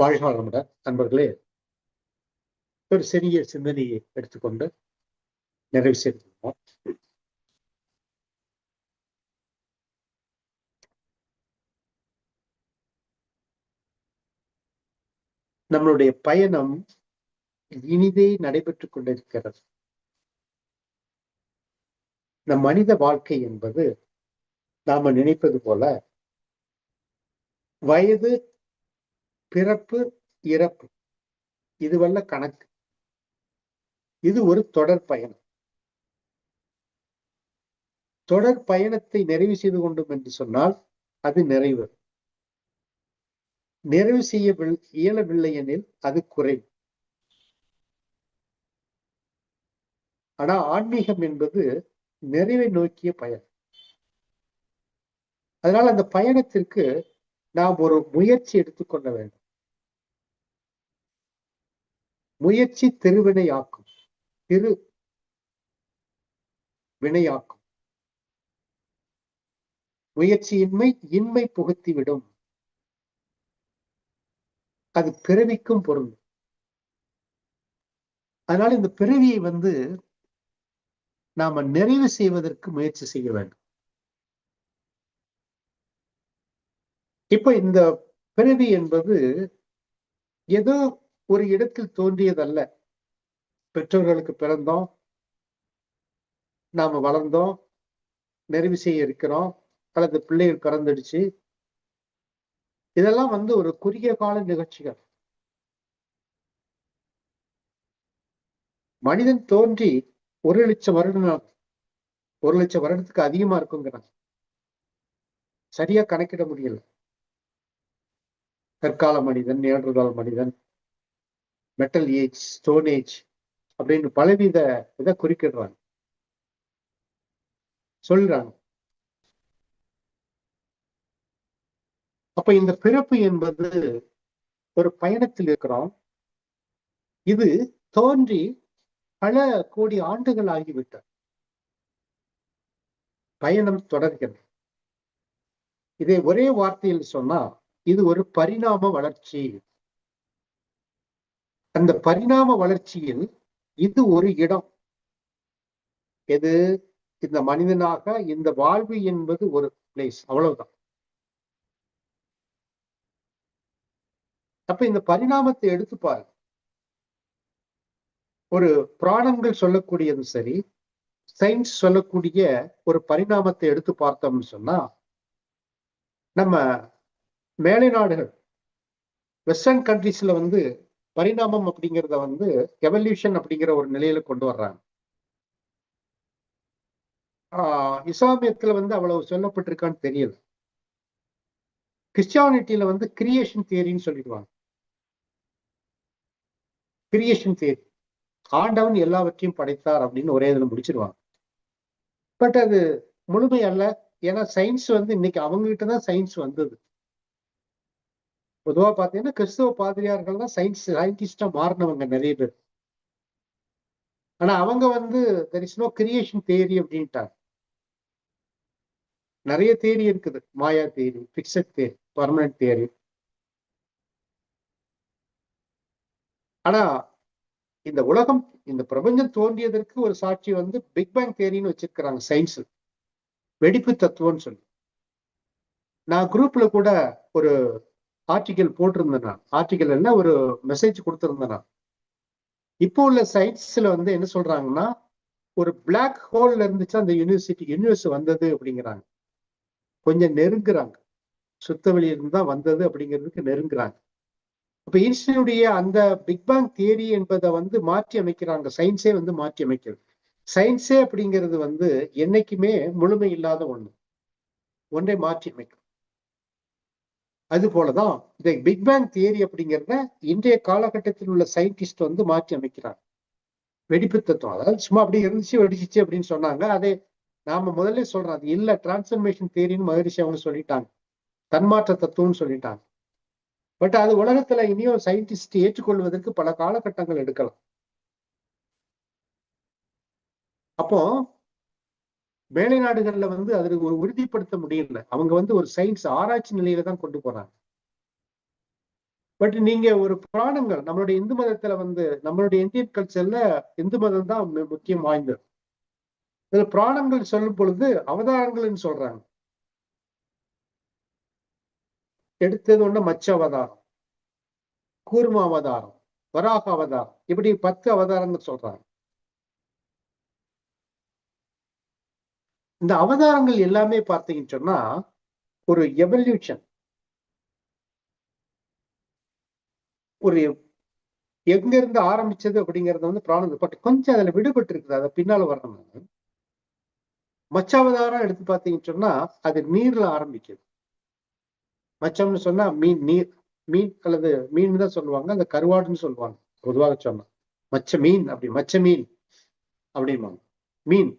வாழ்க வளமுடன் நண்பர்களே ஒரு சிறிய சிந்தனையை எடுத்துக்கொண்டு நிறைவு செய்துள்ளோம் நம்மளுடைய பயணம் இனிதே நடைபெற்றுக் கொண்டிருக்கிறது. நம் மனித வாழ்க்கை என்பது நாம நினைப்பது போல வயது பிறப்பு இறப்பு. இதுவல்ல கணக்கு. இது ஒரு தொடர் பயணம். தொடர் பயணத்தை நிறைவு செய்து கொண்டோம் என்று சொன்னால் அது நிறைவு. நிறைவு செய்ய இயலவில்லை எனில் அது குறைவு. ஆனா ஆன்மீகம் என்பது நிறைவை நோக்கிய பயணம் அதனால் அந்த பயணத்திற்கு நாம் ஒரு முயற்சி எடுத்துக்கொள்ள வேண்டும். முயற்சி திருவினையாக்கும். திரு வினையாக்கும். முயற்சியின்மை இன்மை புகுத்திவிடும் அது பிறவிக்கும் பொருள். அதனால இந்த பிறவியை வந்து நாம நிறைவு செய்வதற்கு முயற்சி செய்ய வேண்டும். இப்ப இந்த பிறவி என்பது ஏதோ ஒரு இடத்தில் தோன்றியதல்ல. பெற்றோர்களுக்கு பிறந்தோம். நாம வளர்ந்தோம். நிறைவு செய்ய இருக்கிறோம். அல்லது பிள்ளைகள் பிறந்துடுச்சு. இதெல்லாம் வந்து ஒரு குறுகிய கால நிகழ்ச்சிகள். மனிதன் தோன்றி ஒரு லட்சம் வருடம் ஒரு லட்சம் வருடத்துக்கு அதிகமா இருக்குங்கிறான். சரியா கணக்கிட முடியல. கற்கால மனிதன் நேற்றுகால மனிதன் மெட்டல் ஏஜ் ஸ்டோன் ஏஜ் அப்படின்னு பலவித இதை குறிக்கிடுறாங்க. சொல்றாங்க. அப்ப இந்த பிறப்பு என்பது ஒரு பயணத்தில் இருக்கிறோம். இது தோன்றி பல கோடி ஆண்டுகள் ஆகிவிட்டது. பயணம் தொடர்கிறது. இதை ஒரே வார்த்தையில் சொன்னா இது ஒரு பரிணாம வளர்ச்சி. அந்த பரிணாம வளர்ச்சியில் இது ஒரு இடம். எது? இந்த மனிதனாக இந்த வாழ்வு என்பது ஒரு பிளேஸ் அவ்வளவுதான். அப்ப இந்த பரிணாமத்தை எடுத்து பாரு ஒரு புராணங்கள் சொல்லக்கூடியதும் சரி சயின்ஸ் சொல்லக்கூடிய ஒரு பரிணாமத்தை எடுத்து பார்த்தோம்னு சொன்னா நம்ம மேலை நாடுகள் வெஸ்டர்ன் கண்ட்ரிஸ்ல வந்து பரிணாமம் அப்படிங்கிறத வந்து எவல்யூஷன் அப்படிங்கிற ஒரு நிலையில கொண்டு வர்றாங்க. ஆஹ் இஸ்லாமியத்துல வந்து அவ்வளவு சொல்லப்பட்டிருக்கான்னு தெரியல. கிறிஸ்டியானிட்டியில வந்து கிரியேஷன் தியரின்னு சொல்லிடுவாங்க. கிரியேஷன் தியரி ஆண்டவன் எல்லாவற்றையும் படைத்தார் அப்படின்னு ஒரே இதுல முடிச்சிருவாங்க. பட் அது முழுமை அல்ல ஏன்னா சயின்ஸ் வந்து இன்னைக்கு அவங்க கிட்டதான் சயின்ஸ் வந்தது. பொதுவா பாத்தீங்கன்னா கிறிஸ்தவ பாதிரியார்கள் தான் சயின்ஸ் சயின்டிஸ்டா மாறினவங்க நிறைய பேர். ஆனா அவங்க வந்து there is no creation theory அப்படின்ட்டாங்க. நிறைய தேரி இருக்குது. மாயா தேரி பிக்சட் தேரி பர்மனன்ட் தேரி ஆனா இந்த உலகம் இந்த பிரபஞ்சம் தோன்றியதற்கு ஒரு சாட்சி வந்து பிக் பேங் தேரின்னு வச்சிருக்கிறாங்க சயின்ஸ் வெடிப்பு தத்துவம்னு சொல்லி. நான் குரூப்ல கூட ஒரு ஆர்டிக்கல் போட்டிருந்தேன் நான் ஆர்டிக்கல் என்ன? ஒரு மெசேஜ் கொடுத்திருந்தேன் நான் இப்போ உள்ள சயின்ஸ்ல வந்து என்ன சொல்றாங்கன்னா ஒரு பிளாக் ஹோல்ல இருந்துச்சு அந்த யூனிவர்சிட்டி யூனிவர்ஸ் வந்தது அப்படிங்கிறாங்க. கொஞ்சம் நெருங்குறாங்க. சுத்த வெளியிலிருந்து தான் வந்தது அப்படிங்கிறதுக்கு நெருங்குறாங்க. இப்ப ஈஸ்டனுடைய அந்த பிக் பேங் தியரி என்பதை வந்து மாற்றி அமைக்கிறாங்க. சயின்ஸே வந்து மாற்றி அமைக்கிறது சயின்ஸே அப்படிங்கிறது வந்து என்னைக்குமே முழுமை இல்லாத ஒண்ணு. ஒன்றை மாற்றி அமைக்கும். அது போலதான் இந்த பிக் பேங் தியரி அப்படிங்கிறத இன்றைய காலகட்டத்தில் உள்ள சயின்டிஸ்ட் வந்து மாற்றி அமைக்கிறாங்க வெடிப்பு தத்துவம் அதாவது சும்மா அப்படி இருந்துச்சு வெடிச்சிச்சு அப்படின்னு சொன்னாங்க. அதே நாம முதல்ல சொல்றோம். அது இல்ல டிரான்ஸ்பர்மேஷன் தியரின்னு மகிழ்ச்சி அவங்க சொல்லிட்டாங்க. தன்மாற்ற தத்துவம்னு சொல்லிட்டாங்க. பட் அது உலகத்துல இனியும் சயின்டிஸ்ட் ஏற்றுக்கொள்வதற்கு பல காலகட்டங்கள் எடுக்கலாம். அப்போ மேலை நாடுகள்ல வந்து அதுக்கு ஒரு உறுதிப்படுத்த முடியல. அவங்க வந்து ஒரு சயின்ஸ் ஆராய்ச்சி நிலையில தான் கொண்டு போறாங்க. பட் நீங்க ஒரு புராணங்கள் நம்மளுடைய இந்து மதத்துல வந்து நம்மளுடைய இந்தியன் கல்ச்சர்ல இந்து மதம் தான் முக்கியம் வாய்ந்தது. இதுல புராணங்கள் சொல்லும் பொழுது அவதாரங்கள்னு சொல்றாங்க. எடுத்தது ஒண்ணு மச்ச அவதாரம் கூர்ம அவதாரம் வராக அவதாரம் இப்படி பத்து அவதாரங்கள் சொல்றாங்க. இந்த அவதாரங்கள் எல்லாமே பார்த்தீங்கன்னு சொன்னா ஒரு எவல்யூஷன் ஒரு எங்க இருந்து ஆரம்பிச்சது அப்படிங்கறது வந்து பிராணம் பட் கொஞ்சம் அதுல விடுபட்டு இருக்குது அதை பின்னால வரணும். மச்சாவதாரம் எடுத்து பார்த்தீங்கன்னு சொன்னா அது நீர்ல ஆரம்பிக்குது. மச்சம்னு சொன்னா மீன் நீர் மீன் அல்லது மீன் தான் சொல்லுவாங்க. அந்த கருவாடுன்னு சொல்லுவாங்க. பொதுவாக சொன்னா. மச்ச மீன் அப்படி மச்ச மீன் அப்படிம்பாங்க. மீன்.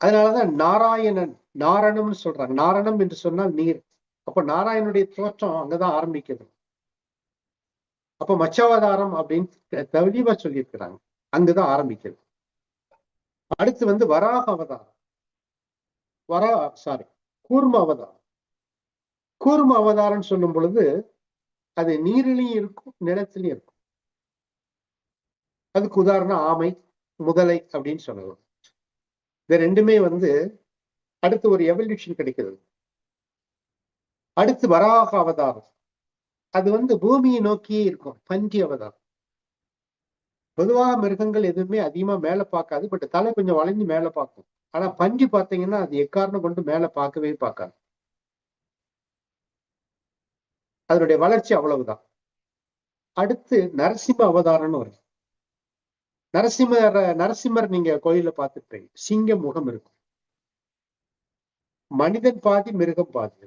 அதனாலதான் நாராயணன் நாரணம்னு சொல்றாங்க. நாரணம் என்று சொன்னால் நீர். அப்ப நாராயணனுடைய தோற்றம் அங்கதான் ஆரம்பிக்குது. அப்ப மச்சவதாரம் அப்படின்னு தெளிவா சொல்லியிருக்கிறாங்க. அங்குதான் ஆரம்பிக்குது. அடுத்து வந்து வராக அவதாரம் வரா சாரி கூர்ம அவதாரம் கூர்ம அவதாரம் சொல்லும் பொழுது அது நீரிலையும் இருக்கும் நிலத்திலையும் இருக்கும். அதுக்கு உதாரணம் ஆமை முதலை அப்படின்னு சொல்லலாம். இது ரெண்டுமே வந்து அடுத்து ஒரு எவல்யூஷன் கிடைக்கிறது. அடுத்து வராக அவதாரம். அது வந்து பூமியை நோக்கியே இருக்கும். பஞ்சி அவதாரம். பொதுவாக மிருகங்கள் எதுவுமே அதிகமா மேல பார்க்காது பட் தலை கொஞ்சம் வளைஞ்சு மேல பார்க்கும். ஆனா பஞ்சு பார்த்தீங்கன்னா அது எக்காரணம் கொண்டு மேல பார்க்கவே பார்க்காது. அதனுடைய வளர்ச்சி அவ்வளவுதான். அடுத்து நரசிம்ம அவதாரம்னு வரும். நரசிம்மர் நரசிம்மர் நீங்க கோயில பார்த்துருப்பீங்க சிங்க முகம் இருக்கும். மனிதன் பாதி மிருகம் பாதி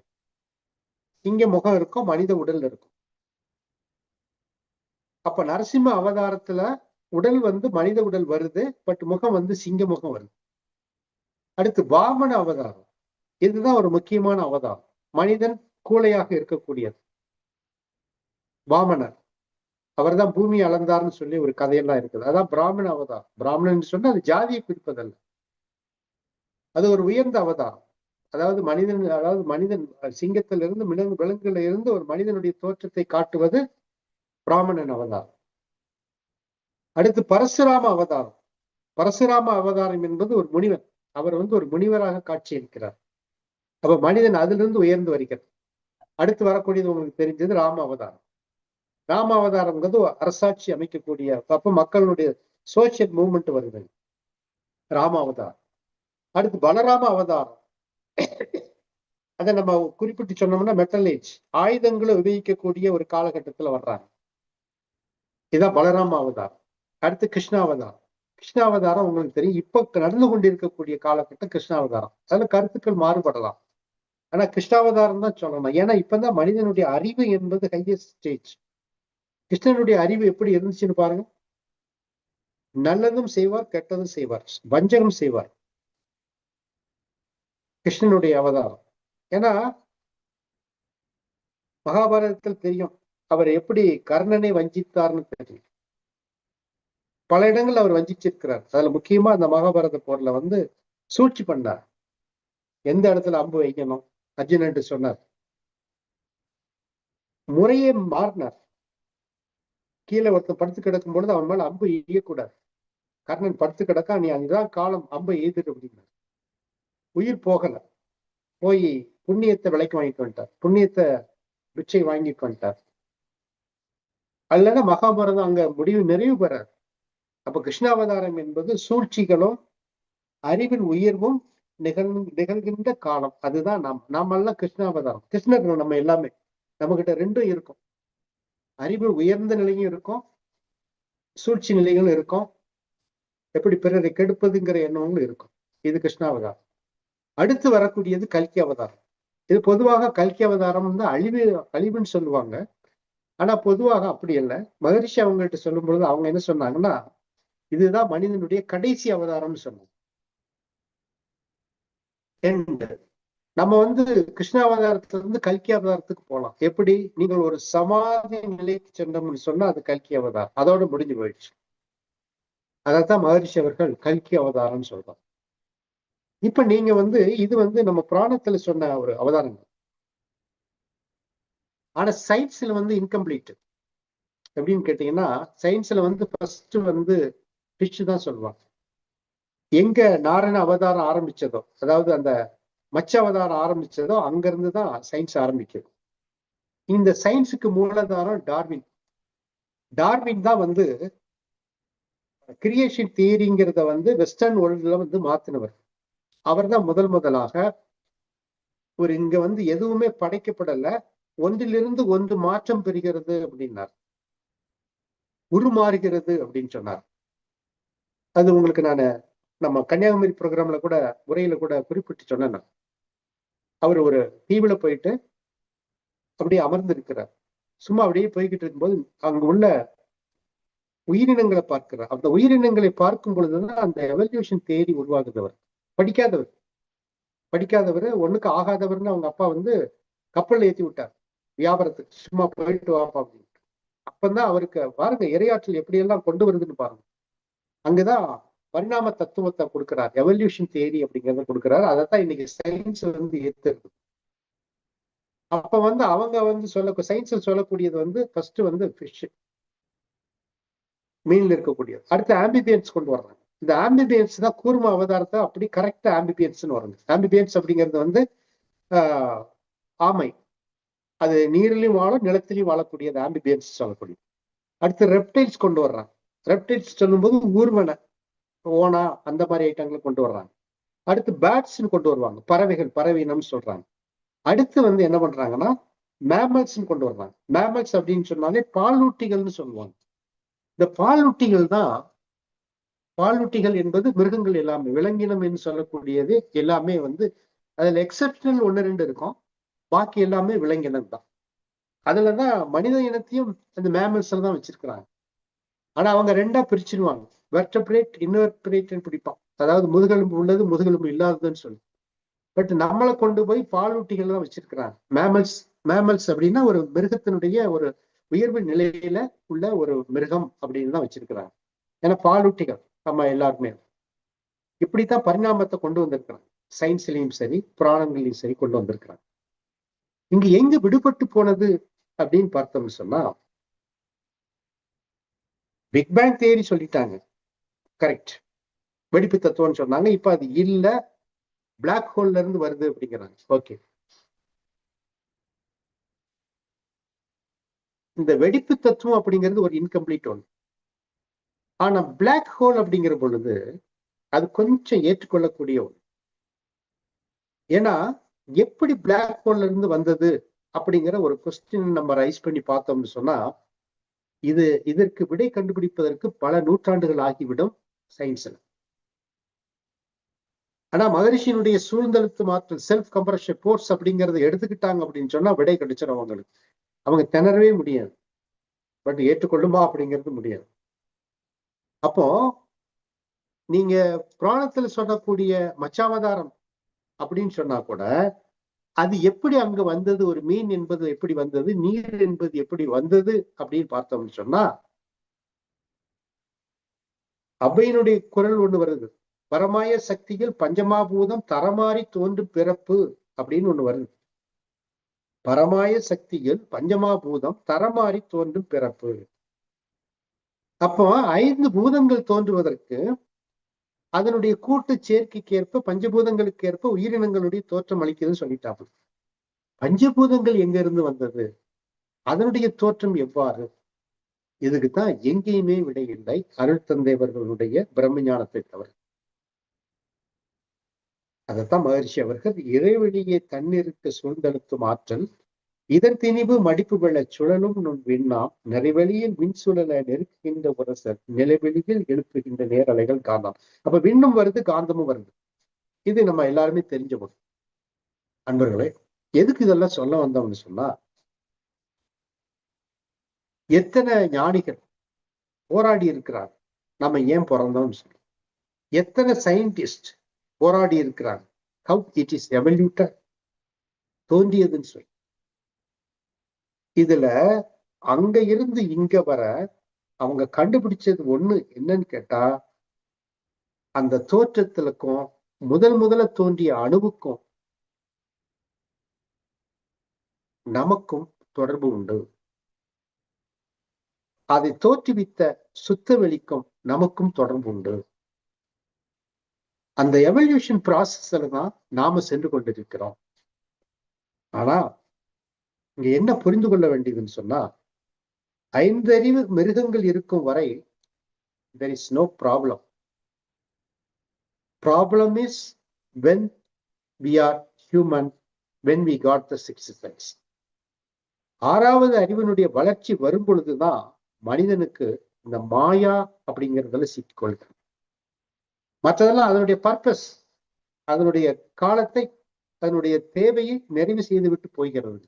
சிங்க முகம் இருக்கும் மனித உடல் இருக்கும். அப்ப நரசிம்ம அவதாரத்துல உடல் வந்து மனித உடல் வருது பட் முகம் வந்து சிங்க முகம் வருது. அடுத்து வாமன அவதாரம். இதுதான் ஒரு முக்கியமான அவதாரம். மனிதன் கூலையாக இருக்கக்கூடியது. வாமனர். அவர்தான் பூமி அளந்தார்னு சொல்லி ஒரு கதையெல்லாம் இருக்குது. அதான் பிராமண அவதாரம். பிராமணன் சொன்னா அது ஜாதியை குறிப்பதல்ல. அது ஒரு உயர்ந்த அவதாரம். அதாவது மனிதன் அதாவது மனிதன் சிங்கத்திலிருந்து மிளகு விலங்குல இருந்து ஒரு மனிதனுடைய தோற்றத்தை காட்டுவது பிராமணன் அவதாரம். அடுத்து பரசுராம அவதாரம். பரசுராம அவதாரம் என்பது ஒரு முனிவன் அவர் வந்து ஒரு முனிவராக காட்சி இருக்கிறார் அப்ப மனிதன் அதிலிருந்து உயர்ந்து வருகிறது அடுத்து வரக்கூடியது உங்களுக்கு தெரிஞ்சது ராம அவதாரம். ராம அவதாரம்ங்கிறது அரசாட்சி அமைக்கக்கூடிய அப்ப மக்களுடைய சோசியல் மூவ்மெண்ட் வருது. ராம அவதாரம் அடுத்து பலராம அவதாரம். அதை நம்ம குறிப்பிட்டு சொன்னோம்னா மெட்டல் ஏஜ் ஆயுதங்களை உபயோகிக்கக்கூடிய ஒரு காலகட்டத்துல வர்றாங்க. இதான் பலராம அவதாரம். அடுத்து கிருஷ்ணாவதாரம். கிருஷ்ணாவதாரம் உங்களுக்கு தெரியும். இப்ப நடந்து கொண்டிருக்கக்கூடிய காலகட்டம் கிருஷ்ணாவதாரம். அதுல கருத்துக்கள் மாறுபடலாம். ஆனா கிருஷ்ணாவதாரம் தான் சொல்லணும். ஏன்னா இப்பதான் மனிதனுடைய அறிவு என்பது ஹையஸ்ட் ஸ்டேஜ் கிருஷ்ணனுடைய அறிவு எப்படி இருந்துச்சுன்னு பாருங்க. நல்லதும் செய்வார் கெட்டதும் செய்வார். வஞ்சகம் செய்வார். கிருஷ்ணனுடைய அவதாரம். ஏன்னா மகாபாரதத்தில் தெரியும் அவர் எப்படி கர்ணனை வஞ்சித்தார்னு தெரியும். பல இடங்கள் அவர் வஞ்சிச்சிருக்கிறார். அதுல முக்கியமா அந்த மகாபாரத போர்ல வந்து சூழ்ச்சி பண்ணார். எந்த இடத்துல அம்பு வைக்கணும்? அர்ஜுனன்ட்டு சொன்னார். முறையே மாறினார். கீழே ஒருத்தன் படுத்து கிடக்கும் பொழுது அவன் மேல அம்பு எய்யக்கூடாது. கர்ணன் படுத்து கிடக்கா நீ அங்கதான் காலம் அம்பை எய்துட்டு அப்படின்னார் உயிர் போகல. போய் புண்ணியத்தை விலைக்கு வாங்கிட்டு வந்துட்டார். புண்ணியத்தை பிச்சை வாங்கிட்டு வந்துட்டார். அல்லனா மகாபாரதம் அங்க முடிவு நிறைவு பெறார். அப்ப கிருஷ்ணாவதாரம் என்பது சூழ்ச்சிகளும் அறிவின் உயர்வும் நிகழ் நிகழ்கின்ற காலம். அதுதான் நாம் நாமெல்லாம் கிருஷ்ணாவதாரம். கிருஷ்ணர் நம்ம எல்லாமே. நம்ம கிட்ட ரெண்டும் இருக்கும். அறிவு உயர்ந்த நிலையும் இருக்கும். சூழ்ச்சி நிலைகளும் இருக்கும். எப்படி பிறரை கெடுப்பதுங்கிற எண்ணங்களும் இருக்கும். இது கிருஷ்ணாவதாரம். அடுத்து வரக்கூடியது கல்கி அவதாரம். இது பொதுவாக கல்கி அவதாரம் வந்து அழிவு அழிவுன்னு சொல்லுவாங்க. ஆனா பொதுவாக அப்படி இல்லை மகரிஷி அவங்கள்ட்ட சொல்லும் பொழுது அவங்க என்ன சொன்னாங்கன்னா இதுதான் மனிதனுடைய கடைசி அவதாரம்னு சொன்னாங்க. நம்ம வந்து கிருஷ்ணாவதாரத்துல இருந்து கல்கி அவதாரத்துக்கு போகலாம் எப்படி? நீங்கள் ஒரு சமாதி நிலைக்கு சென்றோம்னு சொன்னா அது கல்கி அவதாரம். அதோட முடிஞ்சு போயிடுச்சு. அதைத்தான் மகரிஷி அவர்கள் கல்கி அவதாரம்னு சொல்றாங்க. இப்ப நீங்க வந்து இது வந்து நம்ம புராணத்துல சொன்ன ஒரு அவதாரங்கள். ஆனா சயின்ஸ்ல வந்து இன்கம்ப்ளீட் எப்படின்னு கேட்டீங்கன்னா சயின்ஸ்ல வந்து ஃபர்ஸ்ட் வந்து ஃபிஷ் தான் சொல்லுவாங்க. எங்க நாராயண அவதாரம் ஆரம்பிச்சதோ அதாவது அந்த மச்ச அவதாரம் ஆரம்பிச்சதோ அங்கிருந்து தான் சயின்ஸ் ஆரம்பிக்குது. இந்த சயின்ஸுக்கு மூலதாரம் டார்வின். டார்வின் தான் வந்து கிரியேஷன் தியரிங்கிறத வந்து வெஸ்டர்ன் வேர்ல்டில் வந்து மாத்தினவர். அவர் தான் முதல் முதலாக. ஒரு இங்க வந்து எதுவுமே படைக்கப்படல. ஒன்றிலிருந்து ஒன்று மாற்றம் பெறுகிறது அப்படின்னார். உருமாறுகிறது அப்படின்னு சொன்னார். அது உங்களுக்கு நான் நம்ம கன்னியாகுமரி ப்ரோக்ராம்ல கூட உரையில கூட குறிப்பிட்டு சொன்னேன் அவர் ஒரு தீவுல போயிட்டு அப்படியே அமர்ந்து இருக்கிறார். சும்மா அப்படியே போய்கிட்டு இருக்கும்போது அங்க உள்ள உயிரினங்களை பார்க்கிறார். அந்த உயிரினங்களை பார்க்கும் பொழுதுதான் அந்த எவல்யூஷன் தேடி உருவாகுதவர். படிக்காதவர். படிக்காதவர் ஒண்ணுக்கு ஆகாதவர்னு அவங்க அப்பா வந்து கப்பல் ஏத்தி விட்டார். வியாபாரத்துக்கு சும்மா போயிட்டு வாப்பா அப்படின்னு அப்பந்தான் அவருக்கு பாருங்க இரையாற்றல் எப்படியெல்லாம் கொண்டு வருதுன்னு பாருங்க. அங்கதான் பரிணாம தத்துவத்தை கொடுக்கிறார். எவல்யூஷன் தேரி அப்படிங்கிறத கொடுக்கிறார். அதைத்தான் இன்னைக்கு சயின்ஸ் வந்து ஏத்துறது அப்ப வந்து அவங்க வந்து சொல்ல சயின்ஸ் சொல்லக்கூடியது வந்து ஃபர்ஸ்ட் வந்து ஃபிஷ் மீன்ல இருக்கக்கூடியது. அடுத்து ஆம்பிபியன்ஸ் கொண்டு வர்றாங்க. இந்த ஆம்பிபியன்ஸ் தான் கூர்ம அவதாரத்தை அப்படி கரெக்டா ஆம்பிபியன்ஸ்னு வருங்க ஆம்பிபியன்ஸ் அப்படிங்கிறது வந்து ஆஹ் ஆமை. அது நீரிலையும் வாழும் நிலத்திலையும் வாழக்கூடியது ஆம்பிபியன்ஸ் சொல்லக்கூடியது. அடுத்து ரெப்டைல்ஸ் கொண்டு வர்றாங்க. ரெப்டைல்ஸ் சொல்லும்போது ஊர்வனை. ஓனா அந்த மாதிரி ஐட்டங்களை கொண்டு வர்றாங்க. அடுத்து பேட்ஸ்ன்னு கொண்டு வருவாங்க. பறவைகள் பறவை இனம்னு சொல்றாங்க. அடுத்து வந்து என்ன பண்றாங்கன்னா மேமல்ஸ்ன்னு கொண்டு வர்றாங்க. மேமல்ஸ் அப்படின்னு சொன்னாலே பாலூட்டிகள்னு சொல்லுவாங்க. இந்த பாலூட்டிகள் தான் பாலூட்டிகள் என்பது மிருகங்கள் எல்லாமே விலங்கினம் என்று சொல்லக்கூடியது எல்லாமே வந்து அதுல எக்ஸப்ஷனல் ஒன்று ரெண்டு இருக்கும். பாக்கி எல்லாமே விலங்கினம் தான். அதுலதான் மனித இனத்தையும் அந்த மேமல்ஸ்ல தான் வச்சிருக்கிறாங்க. ஆனா அவங்க ரெண்டா பிரிச்சிருவாங்க. வெர்டபிரேட் இன்வெர்டபிரேட்னு பிடிப்பான். அதாவது முதுகெலும்பு உள்ளது முதுகெலும்பு இல்லாததுன்னு சொல்லி. பட் நம்மளை கொண்டு போய் பாலூட்டிகள் தான் வச்சிருக்கிறாங்க. மேமல்ஸ் மேமல்ஸ் அப்படின்னா ஒரு மிருகத்தினுடைய ஒரு உயர்வு நிலையில உள்ள ஒரு மிருகம் அப்படின்னு தான் வச்சிருக்கிறாங்க. ஏன்னா பாலூட்டிகள் நம்ம எல்லாருமே. இப்படித்தான் பரிணாமத்தை கொண்டு வந்திருக்கிறாங்க. சயின்ஸ்லயும் சரி புராணங்களையும் சரி கொண்டு வந்திருக்கிறாங்க. இங்க எங்க விடுபட்டு போனது அப்படின்னு பார்த்தோம்னு சொன்னா பிக் பேங் தேரி சொல்லிட்டாங்க. கரெக்ட் வெடிப்பு தத்துவம்னு சொன்னாங்க. இப்ப அது இல்ல. பிளாக் ஹோல்ல இருந்து வருது அப்படிங்கிறாங்க. ஓகே இந்த வெடிப்பு தத்துவம் அப்படிங்கிறது ஒரு இன்கம்ப்ளீட் ஒன்று ஆனா பிளாக் ஹோல் அப்படிங்கிற பொழுது அது கொஞ்சம் ஏற்றுக்கொள்ளக்கூடிய ஒன்று ஏன்னா எப்படி பிளாக் ஹோல்ல இருந்து வந்தது அப்படிங்கிற ஒரு கொஸ்டின் நம்ம ரைஸ் பண்ணி பார்த்தோம்னு சொன்னா இது இதற்கு விடை கண்டுபிடிப்பதற்கு பல நூற்றாண்டுகள் ஆகிவிடும். சயின்ஸ்ல ஆனா மகரிஷியினுடைய சூழ்ந்தழுத்து மாற்றம் செல்ஃப் கம்ப்ரஷன் போர்ஸ் அப்படிங்கறத எடுத்துக்கிட்டாங்க அப்படின்னு சொன்னா விடை கிடைச்சிடும் அவங்களுக்கு. அவங்க திணறவே முடியாது. பட் ஏற்றுக்கொள்ளுமா அப்படிங்கிறது முடியாது. அப்போ நீங்க புராணத்துல சொல்லக்கூடிய மச்சாவதாரம் அப்படின்னு சொன்னா கூட அது எப்படி அங்க வந்தது ஒரு மீன் என்பது எப்படி வந்தது நீர் என்பது எப்படி வந்தது அப்படின்னு பார்த்தோம்னு சொன்னா அவ்வையினுடைய குரல் ஒண்ணு வருது. பரமாய சக்திகள் பஞ்சமாபூதம் தரமாறி தோன்றும் பிறப்பு அப்படின்னு ஒண்ணு வருது. பரமாய சக்திகள் பஞ்சமாபூதம் தரமாறி தோன்றும் பிறப்பு. அப்போ ஐந்து பூதங்கள் தோன்றுவதற்கு அதனுடைய கூட்டு சேர்க்கைக்கு ஏற்ப பஞ்சபூதங்களுக்கு ஏற்ப உயிரினங்களுடைய தோற்றம் அளிக்குதுன்னு சொல்லிட்டாங்க. பஞ்சபூதங்கள் எங்க இருந்து வந்தது? அதனுடைய தோற்றம் எவ்வாறு? இதுக்குத்தான் எங்கேயுமே விடை இல்லை. அருள் தந்தைவர்களுடைய பிரம்ம ஞானத்தை தவிர. அதைத்தான் மகர்ஷி அவர்கள் இறைவழியை தண்ணீருக்கு சூழ்ந்தெழுத்தும் ஆற்றல் இதன் திணிவு மடிப்பு வெள்ள சுழலும் நுண் விண்ணாம் நிறைவெளியில் மின் சுழலை நெருக்குகின்ற உரசர் நிலைவெளியில் எழுப்புகின்ற நேரலைகள் காந்தம் அப்ப விண்ணும் வருது காந்தமும் வருது. இது நம்ம எல்லாருமே தெரிஞ்ச ஒன்று. அன்பர்களே எதுக்கு இதெல்லாம் சொல்ல வந்தோம்னு சொன்னா எத்தனை ஞானிகள் போராடி இருக்கிறார்? நம்ம ஏன் பிறந்தோம்னு சொல்லி. எத்தனை சயின்டிஸ்ட் போராடி இருக்கிறாங்க ஹவு இட் இஸ் எவல்யூட்டர் தோன்றியதுன்னு சொல்லி. இதுல அங்க இருந்து இங்க வர அவங்க கண்டுபிடிச்சது ஒண்ணு என்னன்னு கேட்டா அந்த தோற்றத்துலக்கும் முதல் முதல்ல தோன்றிய அணுவுக்கும் நமக்கும் தொடர்பு உண்டு. அதை தோற்றுவித்த சுத்த வெளிக்கும் நமக்கும் தொடர்பு உண்டு அந்த எவல்யூஷன் ப்ராசஸ்ல தான் நாம சென்று கொண்டிருக்கிறோம். ஆனா இங்க என்ன புரிந்து கொள்ள வேண்டியதுன்னு சொன்னா ஐந்தறிவு மிருகங்கள் இருக்கும் வரை there is no problem problem is when we are human when we got the six sense ஆறாவது அறிவினுடைய வளர்ச்சி வரும் பொழுதுதான் மனிதனுக்கு இந்த மாயா அப்படிங்கிறதுல சிக்கிக்கொள்கிறது மற்றதெல்லாம் அதனுடைய பர்பஸ் அதனுடைய காலத்தை அதனுடைய தேவையை நிறைவு செய்து விட்டு போகிறது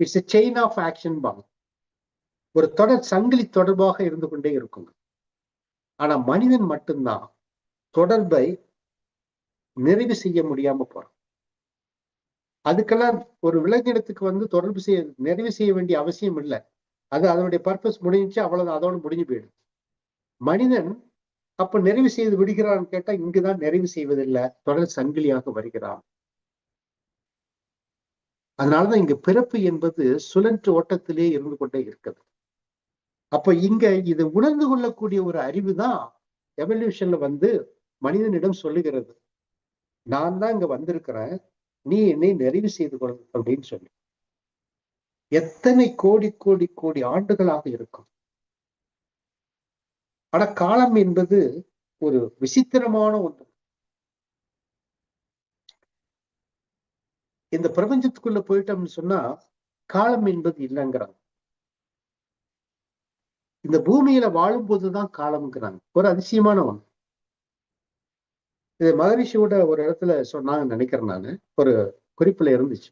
it's a chain of action பாங் ஒரு தொடர் சங்கிலி தொடர்பாக இருந்து கொண்டே இருக்குங்க. ஆனா மனிதன் மட்டும்தான் தொடர்பை நிறைவு செய்ய முடியாம போறான். அதுக்கெல்லாம் ஒரு விலங்கினத்துக்கு வந்து தொடர்பு செய்ய நிறைவு செய்ய வேண்டிய அவசியம் இல்லை. அது அதனுடைய பர்பஸ் முடிஞ்சு அவ்வளவு அதோடு முடிஞ்சு போயிடும். மனிதன் அப்ப நிறைவு செய்து விடுகிறான்னு கேட்டா இங்குதான் நிறைவு செய்வதில்லை. தொடர் சங்கிலியாக வருகிறான். அதனாலதான் இங்க பிறப்பு என்பது சுழன்று ஓட்டத்திலே இருந்து கொண்டே இருக்குது அப்ப இங்க இது உணர்ந்து கொள்ளக்கூடிய ஒரு அறிவு தான் எவல்யூஷன்ல வந்து மனிதனிடம் சொல்லுகிறது. நான் தான் இங்க வந்திருக்கிறேன். நீ என்னை நிறைவு செய்து கொள் அப்படின்னு சொல்லி. எத்தனை கோடி கோடி கோடி ஆண்டுகளாக இருக்கும்? ஆனா காலம் என்பது ஒரு விசித்திரமான ஒன்று. இந்த பிரபஞ்சத்துக்குள்ள போயிட்டோம்னு சொன்னா காலம் என்பது இல்லைங்கிறாங்க. இந்த பூமியில வாழும் போதுதான் காலம்ங்கிறாங்க. ஒரு அதிசயமான ஒன்று இது மகரிஷியோட ஒரு இடத்துல சொன்னாங்கன்னு நினைக்கிறேன் நான். ஒரு குறிப்புல இருந்துச்சு.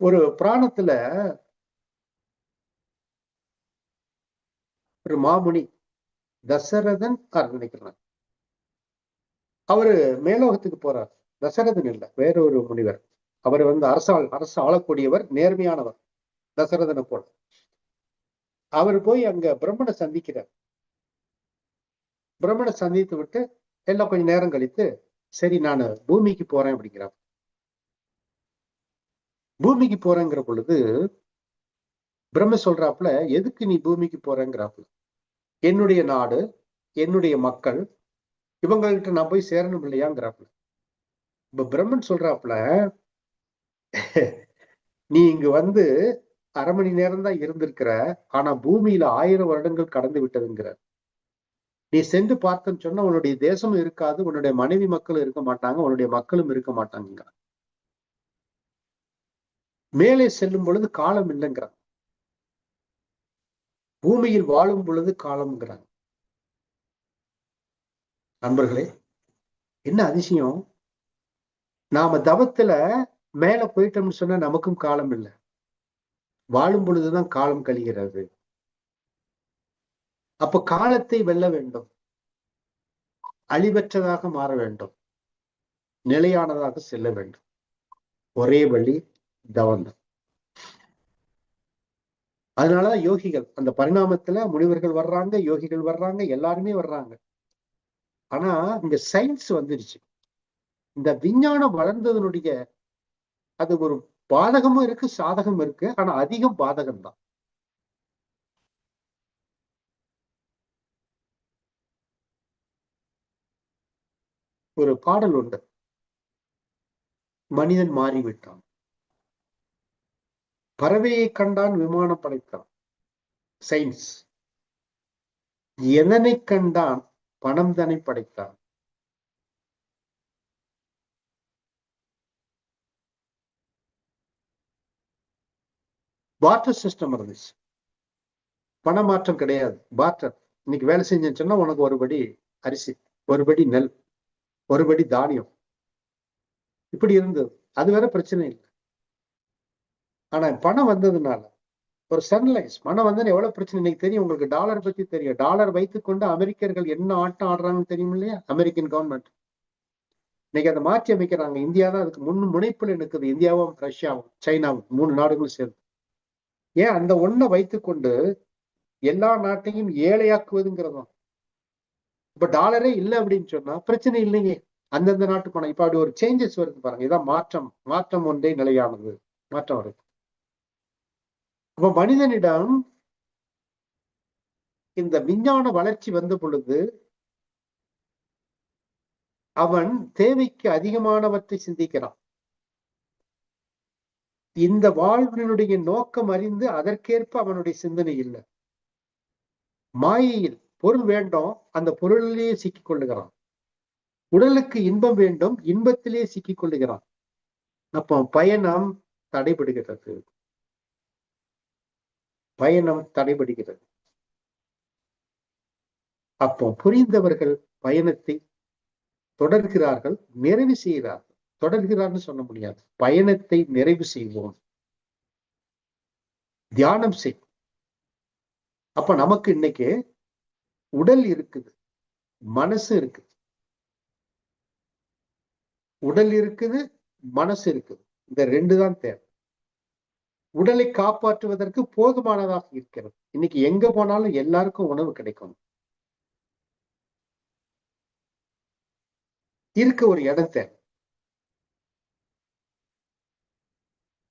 ஒரு புராணத்துல ஒரு மாமுனி தசரதன் நினைக்கிறாங்க அவரு மேலோகத்துக்கு போறார். தசரதன் இல்ல வேற ஒரு முனிவர். அவர் வந்து அரசாள் அரசு ஆளக்கூடியவர் நேர்மையானவர் தசரதனை போல. அவர் போய் அங்க பிரம்மனை சந்திக்கிறார். பிரம்மனை சந்தித்து விட்டு எல்லாம் கொஞ்சம் நேரம் கழித்து சரி நான் பூமிக்கு போறேன் அப்படிங்கிறார். பூமிக்கு போறேங்கிற பொழுது பிரம்ம சொல்றாப்புல எதுக்கு நீ பூமிக்கு போறேங்கிறாப்புல? என்னுடைய நாடு என்னுடைய மக்கள் இவங்கள்ட்ட நான் போய் சேரணும் இல்லையாங்கிறாப்புல. இப்ப பிரம்மன் சொல்றாப்புல நீ இங்க வந்து அரை மணி நேரம் தான் இருந்திருக்கிற ஆனா பூமியில ஆயிரம் வருடங்கள் கடந்து விட்டதுங்கிற. நீ சென்று பார்த்தன்னு சொன்னா உன்னுடைய தேசமும் இருக்காது உன்னுடைய மனைவி மக்களும் இருக்க மாட்டாங்க உன்னுடைய மக்களும் இருக்க மாட்டாங்க மேலே செல்லும் பொழுது காலம் இல்லைங்கிறாங்க பூமியில் வாழும் பொழுது காலம்ங்கிறாங்க நண்பர்களே என்ன அதிசயம்? நாம தவத்துல மேல போயிட்டோம்னு சொன்னா நமக்கும் காலம் இல்லை. வாழும் பொழுதுதான் காலம் கழிகிறது. அப்ப காலத்தை வெல்ல வேண்டும். அழிவற்றதாக மாற வேண்டும். நிலையானதாக செல்ல வேண்டும். ஒரே வழி கவர்னர் அதனாலதான் யோகிகள் அந்த பரிணாமத்துல முனிவர்கள் வர்றாங்க யோகிகள் வர்றாங்க எல்லாருமே வர்றாங்க. ஆனா இந்த சயின்ஸ் வந்துருச்சு. இந்த விஞ்ஞானம் வளர்ந்ததனுடைய அது ஒரு பாதகமும் இருக்கு சாதகம் இருக்கு ஆனா அதிகம் பாதகம் தான் ஒரு பாடல் உண்டு. மனிதன் மாறிவிட்டான். பறவையை கண்டான் விமானம் படைத்தான் சயின்ஸ் எதனை கண்டான் பணம் தனை படைத்தான். வாட்டர் சிஸ்டம் இருந்துச்சு. பண மாற்றம் கிடையாது. பார்ட்டர் இன்னைக்கு வேலை செஞ்சேன்னு சொன்னா உனக்கு ஒருபடி அரிசி ஒருபடி நெல் ஒருபடி தானியம். இப்படி இருந்தது. அது வேற பிரச்சனை இல்லை. ஆனா பணம் வந்ததுனால ஒரு சன்லைஸ் பணம் வந்து எவ்வளவு பிரச்சனை? இன்னைக்கு தெரியும் உங்களுக்கு டாலர் பத்தி தெரியும். டாலர் வைத்துக்கொண்டு அமெரிக்கர்கள் என்ன ஆட்டம் ஆடுறாங்கன்னு தெரியும் இல்லையா? அமெரிக்கன் கவர்மெண்ட் இன்னைக்கு அதை மாற்றி அமைக்கிறாங்க. இந்தியா தான் அதுக்கு முன் முனைப்புல இருக்குது இந்தியாவும் ரஷ்யாவும் சைனாவும் மூணு நாடுகளும் சேர்ந்து. ஏன் அந்த ஒன்றை வைத்துக்கொண்டு எல்லா நாட்டையும் ஏழையாக்குவதுங்கிறதும்? இப்ப டாலரே இல்லை அப்படின்னு சொன்னா பிரச்சனை இல்லைங்க. அந்தந்த நாட்டு பணம். இப்ப அப்படி ஒரு சேஞ்சஸ் வருது பாருங்க. இதான் மாற்றம். மாற்றம் ஒன்றே நிலையானது. மாற்றம் வருது. அப்ப மனிதனிடம் இந்த விஞ்ஞான வளர்ச்சி வந்த பொழுது அவன் தேவைக்கு அதிகமானவற்றை சிந்திக்கிறான். இந்த வாழ்வினுடைய நோக்கம் அறிந்து அதற்கேற்ப அவனுடைய சிந்தனை இல்லை. மாயையில் பொருள் வேண்டும் அந்த பொருளிலேயே சிக்கிக் கொள்ளுகிறான். உடலுக்கு இன்பம் வேண்டும் இன்பத்திலே சிக்கிக் கொள்ளுகிறான். அப்போ பயணம் தடைபடுகிறது. பயணம் தடைபடுகிறது. அப்போ புரிந்தவர்கள் பயணத்தை தொடர்கிறார்கள் நிறைவு செய்கிறார்கள். தொடர்கிறார்னு சொல்ல முடியாது. பயணத்தை நிறைவு செய்வோம். தியானம் செய். அப்ப நமக்கு இன்னைக்கு உடல் இருக்குது மனசு இருக்குது. உடல் இருக்குது மனசு இருக்குது. இந்த ரெண்டு தான் தேவை. உடலை காப்பாற்றுவதற்கு போதுமானதாக இருக்கிறது. இன்னைக்கு எங்க போனாலும் எல்லாருக்கும் உணவு கிடைக்கும். இருக்க ஒரு இடம் தேவை.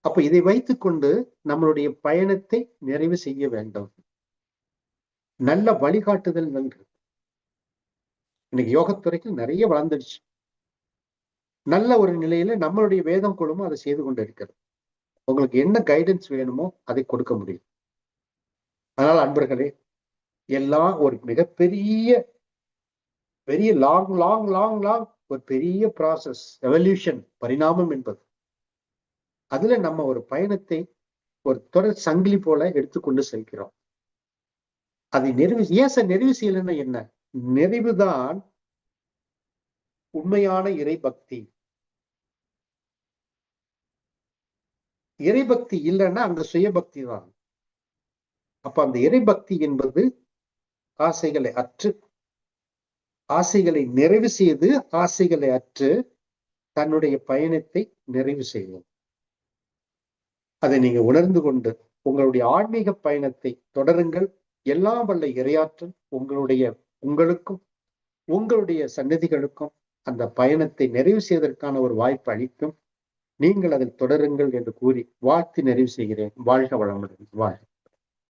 அப்ப இதை வைத்துக்கொண்டு நம்மளுடைய பயணத்தை நிறைவு செய்ய வேண்டும். நல்ல வழிகாட்டுதல் நன்று. இன்னைக்கு யோகத்துறைக்கு நிறைய வளர்ந்துடுச்சு. நல்ல ஒரு நிலையில நம்மளுடைய வேதம் குழுமம் அதை செய்து கொண்டு இருக்கிறது உங்களுக்கு என்ன கைடன்ஸ் வேணுமோ அதை கொடுக்க முடியும். அதனால் அன்பர்களே எல்லாம் ஒரு மிகப்பெரிய பெரிய லாங் லாங் லாங் லாங் ஒரு பெரிய ப்ராசஸ் எவல்யூஷன் பரிணாமம் என்பது. அதுல நம்ம ஒரு பயணத்தை ஒரு தொடர் சங்கிலி போல எடுத்துக்கொண்டு செல்கிறோம். அதை நிறைவு ஏன் சார் நிறைவு செய்யலைன்னா என்ன? நிறைவுதான் உண்மையான இறை பக்தி இறைபக்தி இல்லைன்னா அங்க சுயபக்தி தான். அப்ப அந்த இறைபக்தி என்பது ஆசைகளை அற்று ஆசைகளை நிறைவு செய்து ஆசைகளை அற்று தன்னுடைய பயணத்தை நிறைவு செய்வோம் அதை நீங்க உணர்ந்து கொண்டு உங்களுடைய ஆன்மீக பயணத்தை தொடருங்கள். எல்லாம் வல்ல இரையாற்றல் உங்களுடைய உங்களுக்கும் உங்களுடைய சன்னதிகளுக்கும் அந்த பயணத்தை நிறைவு செய்வதற்கான ஒரு வாய்ப்பு அளிக்கும். நீங்கள் அதில் தொடருங்கள் என்று கூறி வாழ்த்து நிறைவு செய்கிறேன். வாழ்க வளமுடன். வாழ்க.